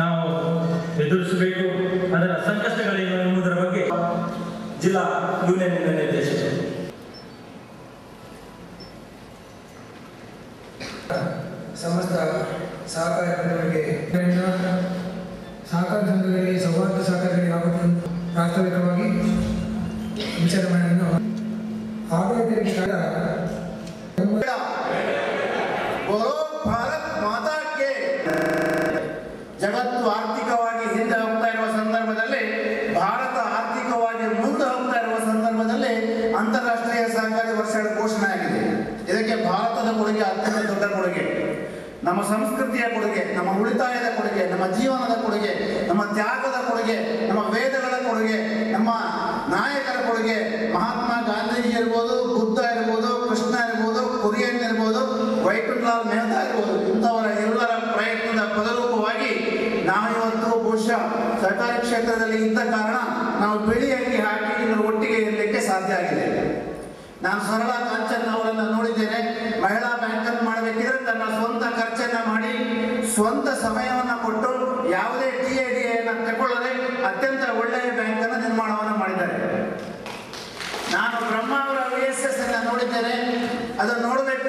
ನಾವು ಎದುರಿಸಬೇಕು. ಅದರ ಸಂಕಷ್ಟಗಳೇನು ಎಂಬುದರ ಬಗ್ಗೆ ಜಿಲ್ಲಾ ಯೂನಿಯನ್ ನಿರ್ದೇಶಿಸಿದರು. ಸಮಸ್ತ ಸಹಕಾರ ಬಂಧುಗಳಿಗೆ ಸಹಕಾರ ಸಂಘಗಳಿಗೆ ಸೌಹಾರ್ದ ಸಹಕಾರಿಗಳಿಗೆ ಆಗುತ್ತೆ ಪ್ರಾಸ್ತಾವಿಕವಾಗಿ ವಿಚಾರಣೆಯನ್ನು ಆಡಳಿತರಿಗೆ ಜಗತ್ತು ಆರ್ಥಿಕವಾಗಿ ಹಿಂದೆ ಹೋಗ್ತಾ ಇರುವ ಸಂದರ್ಭದಲ್ಲಿ, ಭಾರತ ಆರ್ಥಿಕವಾಗಿ ಮುಂದೆ ಹೋಗ್ತಾ ಇರುವ ಸಂದರ್ಭದಲ್ಲಿ ಅಂತಾರಾಷ್ಟ್ರೀಯ ಸಹಕಾರಿ ವರ್ಷಗಳ ಘೋಷಣೆ ಆಗಿದೆ. ಇದಕ್ಕೆ ಭಾರತದ ಕೊಡುಗೆ ಅತ್ಯಂತ ದೊಡ್ಡ ಕೊಡುಗೆ. ನಮ್ಮ ಸಂಸ್ಕೃತಿಯ ಕೊಡುಗೆ, ನಮ್ಮ ಉಳಿತಾಯದ ಕೊಡುಗೆ, ನಮ್ಮ ಜೀವನದ ಕೊಡುಗೆ, ನಮ್ಮ ತ್ಯಾಗದ ಕೊಡುಗೆ, ನಮ್ಮ ವೇದಗಳ ಕೊಡುಗೆ, ನಮ್ಮ ನಾಯಕರ ಕೊಡುಗೆ, ಮಹಾತ್ಮ ಗಾಂಧೀಜಿ ಇರ್ಬೋದು, ಬುದ್ಧ ಇರ್ಬೋದು, ಕೃಷ್ಣ ಇರ್ಬೋದು, ಕುರಿಯನ್ ಇರ್ಬೋದು ವೈಕುಂಠಲಾಲ್ ಮೆಹ್ತಾ ಇರ್ಬೋದು, ಇಂಥವರ ನಾವು ಇವತ್ತು ಬಹುಶಃ ಸರ್ಕಾರಿ ಕ್ಷೇತ್ರದಲ್ಲಿ ಇದ್ದ ಕಾರಣ ನಾವು ಬಿಳಿ ಅಂಗಿ ಹಾಕಿ ಇನ್ನು ಒಟ್ಟಿಗೆ ಇರಲಿಕ್ಕೆ ಸಾಧ್ಯ ಆಗಿದೆ. ನಾನು ಸರಳ ಕಾಂಚನ್ ಅವರನ್ನು ನೋಡಿದ್ದೇನೆ. ಮಹಿಳಾ ಬ್ಯಾಂಕ್ ಅನ್ನು ಮಾಡಬೇಕಿದ್ರೆ ತನ್ನ ಸ್ವಂತ ಖರ್ಚನ್ನ ಮಾಡಿ, ಸ್ವಂತ ಸಮಯವನ್ನ ಕೊಟ್ಟು ಯಾವುದೇ ಟಿ ಎ ಡಿ ಅನ್ನು ತಗೊಳ್ಳದೆ ಅತ್ಯಂತ ಒಳ್ಳೆಯ ಬ್ಯಾಂಕ್ ಅನ್ನು ನಿರ್ಮಾಣವನ್ನು ಮಾಡಿದ್ದಾರೆ. ನಾನು ಬ್ರಹ್ಮಾವರ ವಿ ಎಸ್ ಎಸ್ ಅನ್ನ ನೋಡಿದ್ದೇನೆ. ಅದನ್ನು ನೋಡಬೇಕು